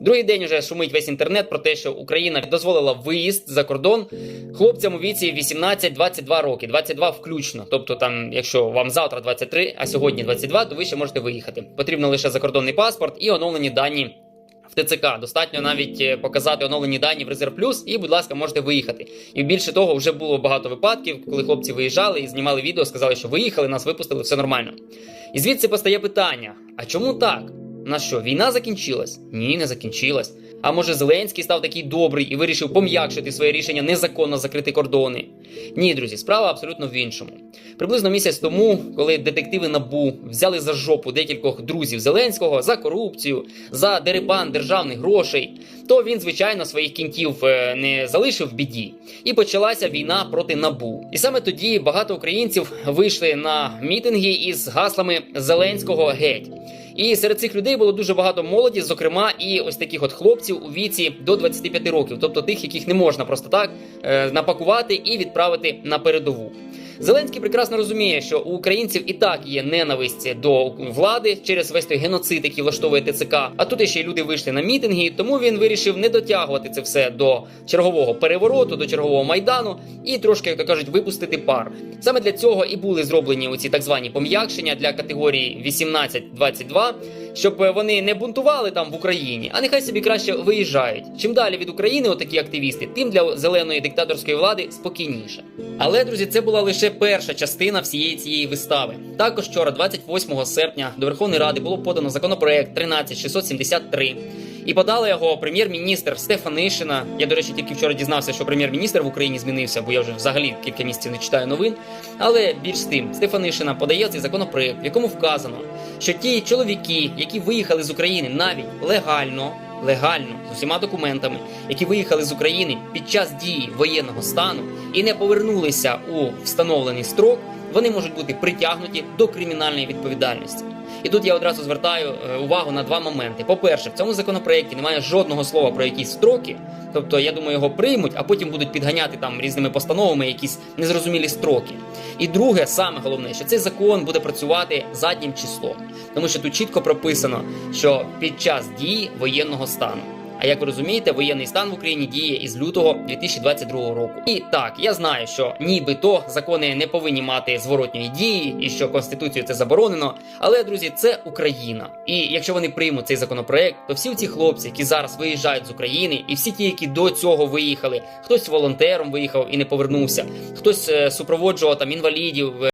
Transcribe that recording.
Другий день уже шумить весь інтернет про те, що Україна дозволила виїзд за кордон хлопцям у віці 18-22 роки, 22 включно. Тобто, там, якщо вам завтра 23, а сьогодні 22, то ви ще можете виїхати. Потрібно лише закордонний паспорт і оновлені дані. В ТЦК достатньо навіть е, показати оновлені дані в Резерв Плюс, і, будь ласка, можете виїхати. І більше того, вже було багато випадків, коли хлопці виїжджали і знімали відео, сказали, що виїхали, нас випустили, все нормально. І звідси постає питання: а чому так? На що, війна закінчилась? Ні, не закінчилась. А може Зеленський став такий добрий і вирішив пом'якшити своє рішення незаконно закрити кордони? Ні, друзі, справа абсолютно в іншому. Приблизно місяць тому, коли детективи НАБУ взяли за жопу декількох друзів Зеленського за корупцію, за дерибан державних грошей, то він, звичайно, своїх кінтів е, не залишив в біді, і почалася війна проти НАБУ. І саме тоді багато українців вийшли на мітинги із гаслами Зеленського геть. І серед цих людей було дуже багато молоді, зокрема, і ось таких от хлопців у віці до 25 років, тобто тих, яких не можна просто так е, напакувати і відправити на передову. Зеленський прекрасно розуміє, що у українців і так є ненависть до влади через весь той геноцид, який влаштовує ТЦК. А тут ще й люди вийшли на мітинги, тому він вирішив не дотягувати це все до чергового перевороту, до чергового майдану і трошки, як то кажуть, випустити пар. Саме для цього і були зроблені оці так звані пом'якшення для категорії 18-22, щоб вони не бунтували там в Україні, а нехай собі краще виїжджають. Чим далі від України отакі активісти, тим для зеленої диктаторської влади спокійніше. Але друзі, це була лише перша частина всієї цієї вистави. Також вчора, 28 серпня, до Верховної Ради було подано законопроект 13673. І подала його прем'єр-міністр Стефанишина. Я, до речі, тільки вчора дізнався, що прем'єр-міністр в Україні змінився, бо я вже взагалі кілька місяців не читаю новин. Але більш з тим, Стефанишина подає цей законопроект, в якому вказано, що ті чоловіки, які виїхали з України навіть легально, легально з усіма документами, які виїхали з України під час дії воєнного стану і не повернулися у встановлений строк, вони можуть бути притягнуті до кримінальної відповідальності. І тут я одразу звертаю е, увагу на два моменти. По-перше, в цьому законопроєкті немає жодного слова про якісь строки. Тобто, я думаю, його приймуть, а потім будуть підганяти там різними постановами якісь незрозумілі строки. І друге, саме головне, що цей закон буде працювати заднім числом, тому що тут чітко прописано, що під час дії воєнного стану. А як ви розумієте, воєнний стан в Україні діє із лютого 2022 року. І так, я знаю, що нібито закони не повинні мати зворотньої дії, і що конституцією це заборонено. Але друзі, це Україна. І якщо вони приймуть цей законопроект, то всі ці хлопці, які зараз виїжджають з України, і всі ті, які до цього виїхали, хтось волонтером виїхав і не повернувся, хтось е, супроводжував там інвалідів. е,